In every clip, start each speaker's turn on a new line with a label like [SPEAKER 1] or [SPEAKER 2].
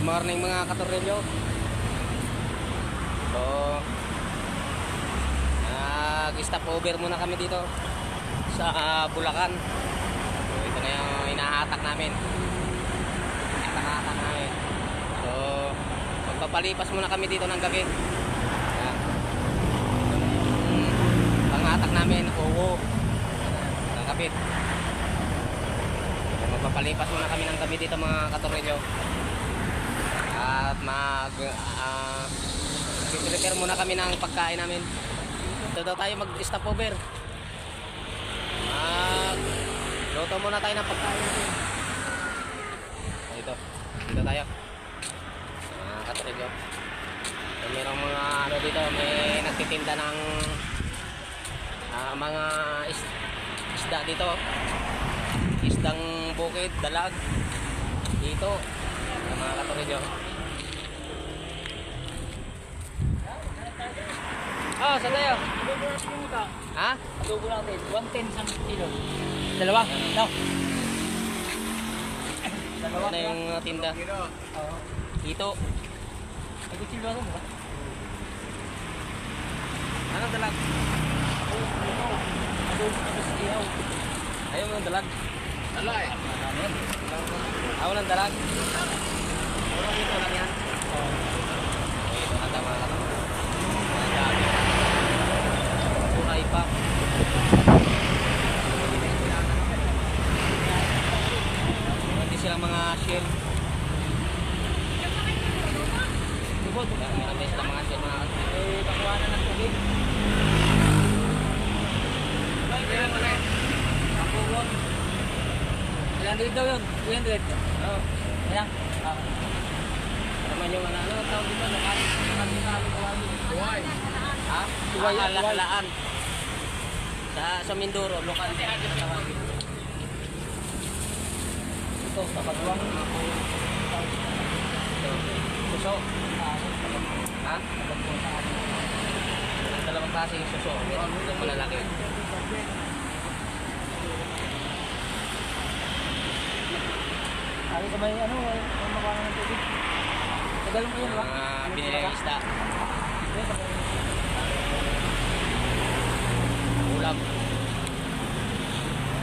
[SPEAKER 1] Morning mga katornilyo. So, nag-stop over muna kami dito sa ah, Bulacan. So, ito na yung inahatak namin. Inahatak namin. So, magpapalipas muna kami dito ng gabi. Ayan. Yung panghatak namin, oo. Ng kapit. So, magpapalipas muna kami ng gabi dito mga katornilyo at mag uh, prepare muna kami ng pagkain namin. Ito daw tayo mag stop over mag luto muna tayo ng pagkain natin dito dito tayo. Mga katribyo so, mayroong mga ano dito may nagtitinda ng ah, mga is, isda dito. Isdang bukid, dalag. Dito. Mga katribyo Oh, saan tayo? Ha?
[SPEAKER 2] Adobo natin, 110 isang kilo. Dalawa? No. Dalawa.
[SPEAKER 1] Ano yung uh, tinda?
[SPEAKER 2] Oo.
[SPEAKER 1] Dito.
[SPEAKER 2] Ay, kutsilyo ako ba?
[SPEAKER 1] Ano dalag?
[SPEAKER 2] Adobo.
[SPEAKER 1] Ayaw mo ng dalag?
[SPEAKER 2] Dala eh.
[SPEAKER 1] Ah, walang dalag? Walang dito lang yan. Okay,
[SPEAKER 2] 300 daw yun. 300. Oo. Oh. Ayan. Ah.
[SPEAKER 1] Ano Naman yung ano, tawag dito, nakalit sa mga
[SPEAKER 2] Buhay.
[SPEAKER 1] Ha?
[SPEAKER 2] Buhay.
[SPEAKER 1] Ah, kalakalaan. Sa, sa Mindoro, lokal.
[SPEAKER 2] Ito, sa Pagawang.
[SPEAKER 1] Suso. Ha? Dalawang klase yung suso. Meron malalaki.
[SPEAKER 2] Ari sa may ano, may makuha ng tubig. Tagal mo yun, ba?
[SPEAKER 1] Mga binili ng isda. Ulam.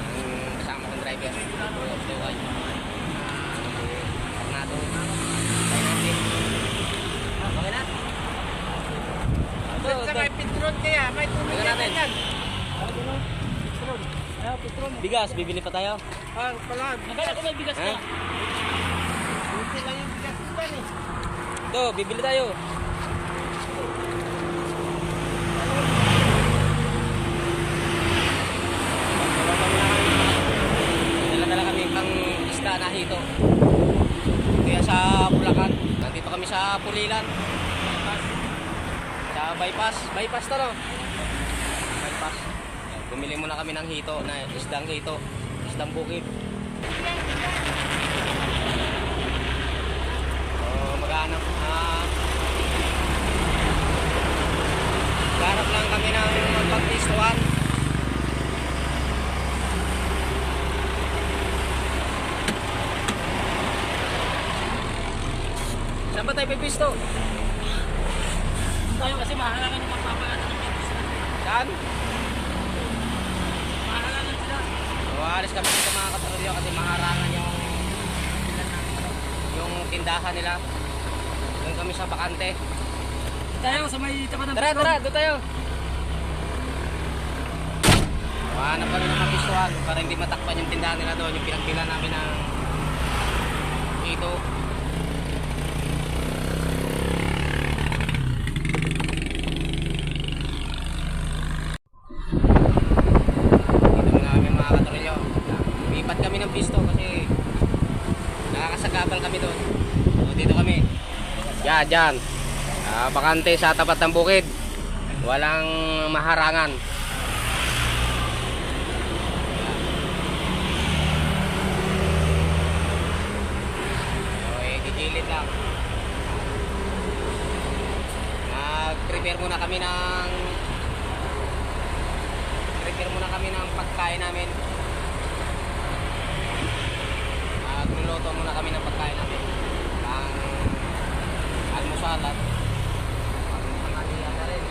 [SPEAKER 1] Ang kasama ng driver. Ulam suway. Tornado. Tayo natin. Ah, okay na?
[SPEAKER 3] Sa may pitron kaya, may tubig
[SPEAKER 1] Tingnan
[SPEAKER 3] yan
[SPEAKER 2] petron.
[SPEAKER 1] Bigas, bibili pa tayo.
[SPEAKER 3] Ah, pala,
[SPEAKER 2] Nagala ko may bigas ka.
[SPEAKER 3] hindi lang yung bigas yan eh.
[SPEAKER 1] Ito, bibili tayo. Dala-dala kami pang isda na hito. Kaya sa Bulacan, nandito kami sa Pulilan. Sa bypass, bypass to no? Bypass. Bumili muna kami ng hito, na isdang hito, isdang bukid. Oh, maghanap. Ah, maghanap lang kami ng pagpistuan. Saan ba tayo pipisto?
[SPEAKER 2] Tayo kasi mahalangan yung magpapagana ng bigas.
[SPEAKER 1] Saan?
[SPEAKER 2] Mahalangan sila.
[SPEAKER 1] So, alis kami dito mga katrolyo kasi maharangan yung yung tindahan nila. Doon kami sa bakante.
[SPEAKER 2] Tayo sa may tapat ng
[SPEAKER 1] Tara, tara, doon tayo. Mahanap kami ng mapisuan para hindi matakpan yung tindahan nila doon, yung pinagpila namin ng ito. Dito muna kami mga katrolyo. Lipat kami ng pisto kasi nakakasagabal kami doon. So, dito kami. Yan, dyan. Ah, bakante sa tapat ng bukid. Walang maharangan. Okay, gigilid lang. Mag-prepare muna kami ng prepare muna kami ng pagkain namin. Magluluto muna kami ng pagkain namin. Ang almusal at panghalian na rin.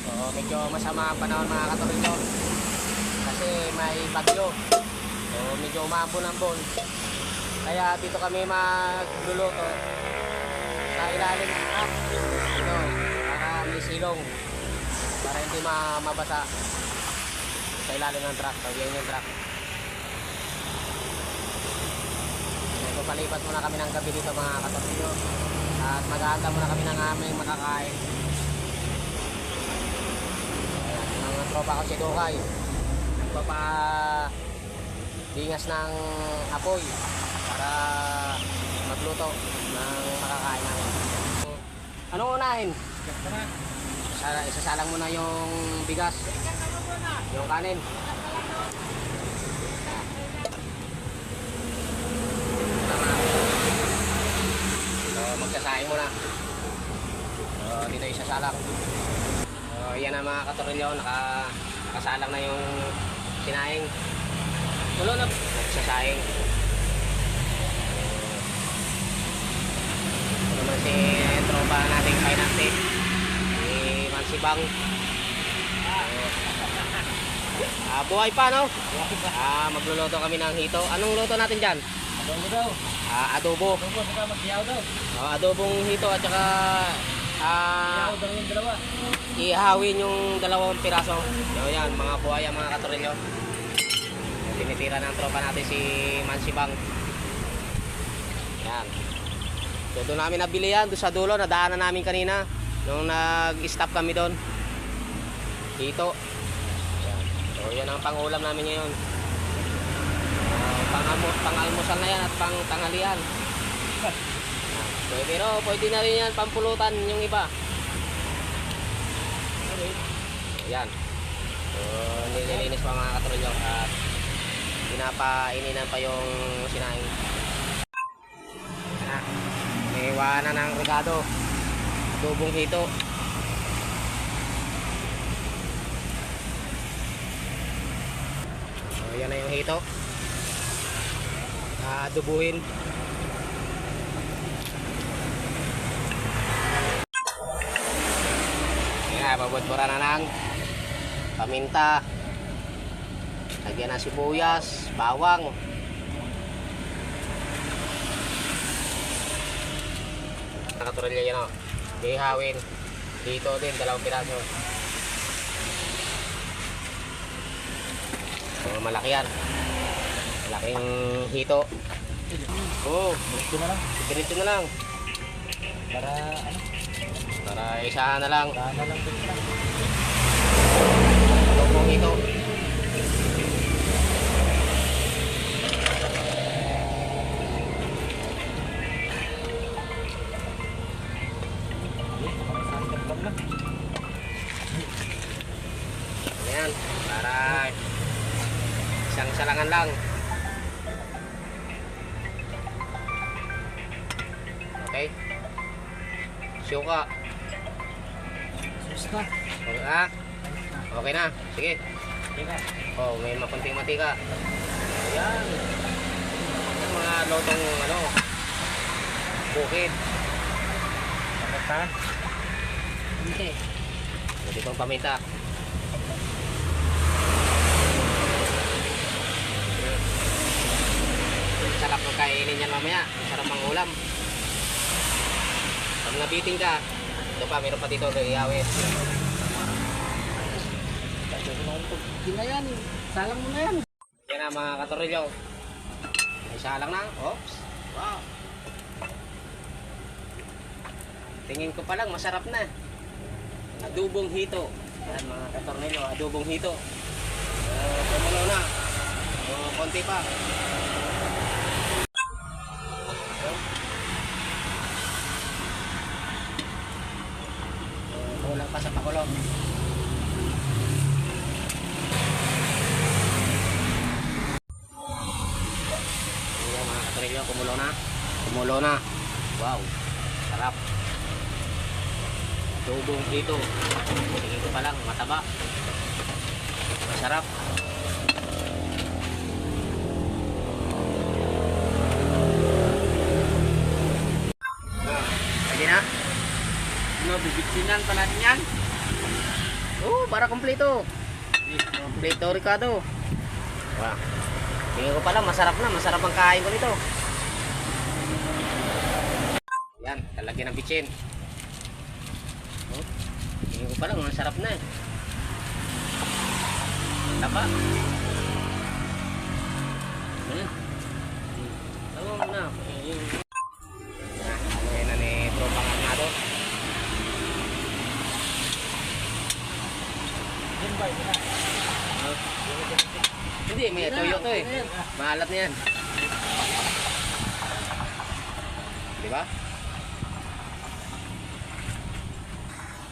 [SPEAKER 1] So, medyo masama ang panahon mga katoliko. Kasi may bagyo. So, medyo umambon-ambon. Kaya dito kami magluluto sa ilalim ng truck. Ito, para may silong. Para hindi ma mabasa sa ilalim ng truck. Pag yan yung truck. So, palipat muna kami ng gabi dito mga katoliko. At maghahanda muna kami ng aming makakain. Ayan, ang tropa ko si Dukay. Nagpapa dingas ng apoy para magluto ng makakain namin. Anong unahin? Sala, isasalang muna yung bigas. Yung kanin. So, magsasaing muna. So, dito isasalang. So, yan ang mga katorilyo. Naka, nakasalang na yung sinaing. Tulo na. Magsasaing. Ito naman si tropa nating finance. Si Mansibang. Ah, buhay pa no? Ah, magluluto kami ng hito. Anong luto natin diyan?
[SPEAKER 2] Adobo daw.
[SPEAKER 1] Ah, adobo.
[SPEAKER 2] Adobo, saka magsiyaw daw.
[SPEAKER 1] Oh, adobong hito at saka ah, ihawin yung dalawang piraso. So, yan, mga buhaya, mga katorilyo. Tinitira ng tropa natin si Mansibang. Yan. So, doon namin nabili yan, doon sa dulo, nadaanan namin kanina. Nung nag-stop kami doon. Dito. Yan. So, yan ang pang-ulam namin ngayon. Uh, pang-almusal pang na yan at pang-tanghalian. So, pero pwede na rin yan, pampulutan yung iba. Yan. So, nililinis pa mga katrolyo at pinapaininan pa yung sinaing. Yan na. May iwanan ng regado. Dubong hito. So, yan na yung hito. Ah, dubuhin. Yan, babudbura na ng paminta. Lagyan ng sibuyas, bawang. Nakaturalya yan o. Bihawin. Dito din, dalawang piraso. So, malaki yan. Malaking hito. Oh,
[SPEAKER 2] Gusto na lang.
[SPEAKER 1] diretso na lang.
[SPEAKER 2] Para ano?
[SPEAKER 1] Para isa na lang.
[SPEAKER 2] Sana lang din lang. Lang.
[SPEAKER 1] Ayan, para isang salangan lang. Okay. Suka.
[SPEAKER 2] Na.
[SPEAKER 1] Okay, ah. Okay na. Sige.
[SPEAKER 2] Teka.
[SPEAKER 1] Oh, may makunting matika. Ayan. Yung mga lotong ano, bukid.
[SPEAKER 2] Pakata.
[SPEAKER 1] Hindi. Pwede pang paminta. Sarap ng kainin yan mamaya. Sarap ang ulam. Pag nabiting ka, ito pa, meron pa dito, gagawin.
[SPEAKER 2] Hindi na yan. Salang mo na yan.
[SPEAKER 1] Yan na mga katorilyo. Isa lang na. Oops. Wow. Tingin ko pa lang, masarap na. Adubong hito. Yan mga katornilyo, adubong hito. Uh, kumulo na. So, konti pa. buong prito. Tingin ko pa lang, mataba. Masarap. Pwede na. Ano, bibitsinan pa natin yan? Oh, para kompleto. Kompleto, Ricardo. Wow. Tingin ko pa lang, masarap na. Masarap ang kain ko nito. Yan, talagyan ng bitsin. Tingin ko pala, masarap na eh. Taba. Ayan. Tama mo na. Ayan na ni Tropang Arnado.
[SPEAKER 2] Yun ba.
[SPEAKER 1] Hindi, may toyo to eh. Maalat na yan. Di ba?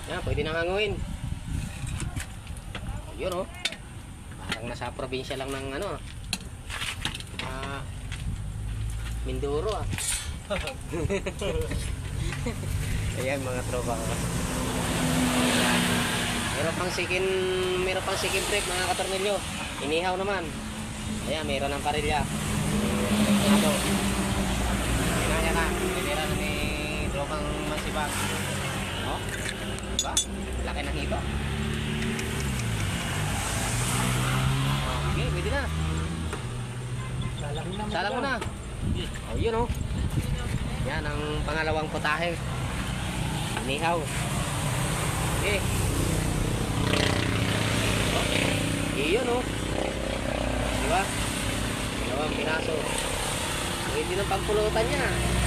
[SPEAKER 1] Yan, pwede nang hanguin. Yun oh. Parang nasa probinsya lang ng ano. Ah, Mindoro ah. Ayan mga tropa ko. Meron pang sikin, meron pang sikin break mga katornilyo. Inihaw naman. Ayan, meron ng parilya. Ito. Ayan na. Pinira na ni tropang masibag. Diba? Laki ng hito. Oh, Okay, pwede na.
[SPEAKER 2] Lalaki naman.
[SPEAKER 1] Salang mo na. Oh, yun oh. Yan ang pangalawang putahe. Inihaw. Okay. Oh, iyon oh. Di ba? Dalawang pinaso. Pwede ng pagpulutan niya.